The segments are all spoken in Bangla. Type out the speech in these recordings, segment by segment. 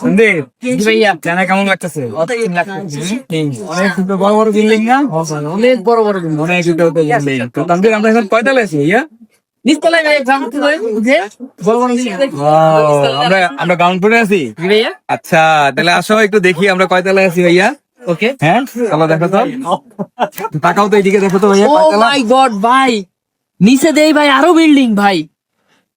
সন্দীপ ভাইয়া জানা কেমন লাগতেছে? অনেক বড় বড় বিল্ডিং না? অনেক বড় বড় অনেক সুন্দর বিল্ডিং তো তানভীর আমরা এখন আছি। আমরা আচ্ছা তাহলে আসো একটু দেখি আমরা কয়তালে আছি ভাইয়া। ওকে। হ্যাঁ চলো দেখো তো। তাকাও তো এইদিকে দেখো তো ভাইয়া মাই গড ভাই। নিচে দেই ভাই আরও বিল্ডিং ভাই।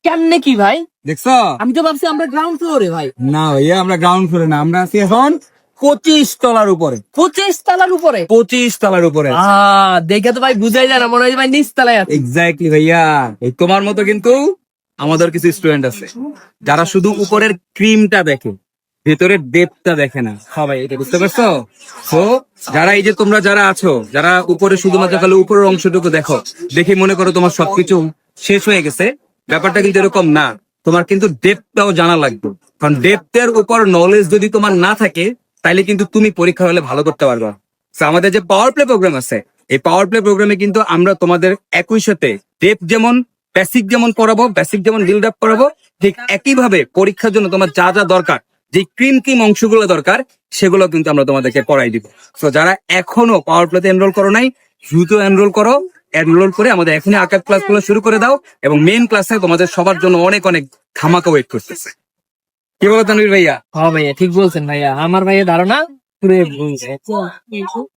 কেমনে কি ভাই? দেখছ? আমি তো ভাবছি আমরা গ্রাউন্ড ফ্লোরে ভাই। না ভাইয়া আমরা গ্রাউন্ড ফ্লোরে না আমরা আছি এখন পঁচিশ তলার উপরে। পঁচিশ তলার উপরে? পঁচিশ তলার উপরে দেখে তো ভাই বুঝাই যায় না মনে হয় ভাই নিচ তলায় আছে। এক্স্যাক্টলি ভাইয়া। এই তোমার মতো কিন্তু আমাদের কিছু স্টুডেন্ট আছে যারা শুধু উপরের ক্রিমটা দেখে ভেতরের ডেপটা দেখে না। সবাই এটা বুঝতে পারছ? তো যারা এই যে তোমরা যারা আছো যারা উপরে শুধুমাত্র খালি উপরের অংশটুকু দেখো দেখে মনে করো তোমার সবকিছু শেষ হয়ে গেছে। ব্যাপারটা কিন্তু এরকম না। তোমার কিন্তু ডেপটাও জানা লাগবে। কারণ ডেপথের উপর নলেজ যদি তোমার না থাকে, তাইলে কিন্তু তুমি পরীক্ষা হলে ভালো করতে পারবা। আমাদের যে পাওয়ার প্লে প্রোগ্রাম আছে, এই পাওয়ার প্লে প্রোগ্রামে কিন্তু আমরা তোমাদের একই সাথে ডেপ যেমন বেসিক যেমন পড়াবো বেসিক যেমন বিল্ড আপ করাবো, ঠিক একইভাবে পরীক্ষার জন্য তোমার যা যা দরকার, যে ক্রিম ক্রিম অংশগুলো দরকার, সেগুলো কিন্তু আমরা তোমাদেরকে পড়াই দিব। তো যারা এখনও পাওয়ার প্লেতে এনরোল করো নাই, দ্রুত এনরোল করো। এনরোল করে আমাদের এখনই আকার ক্লাসগুলো শুরু করে দাও এবং মেন ক্লাসে তোমাদের সবার জন্য অনেক অনেক ধামাকা ওয়েট করতেছে। কি বলো তানবীর ভাইয়া? হ্যাঁ ভাইয়া, ঠিক বলছেন ভাইয়া। আমার ভাইয়া ধারণা পুরে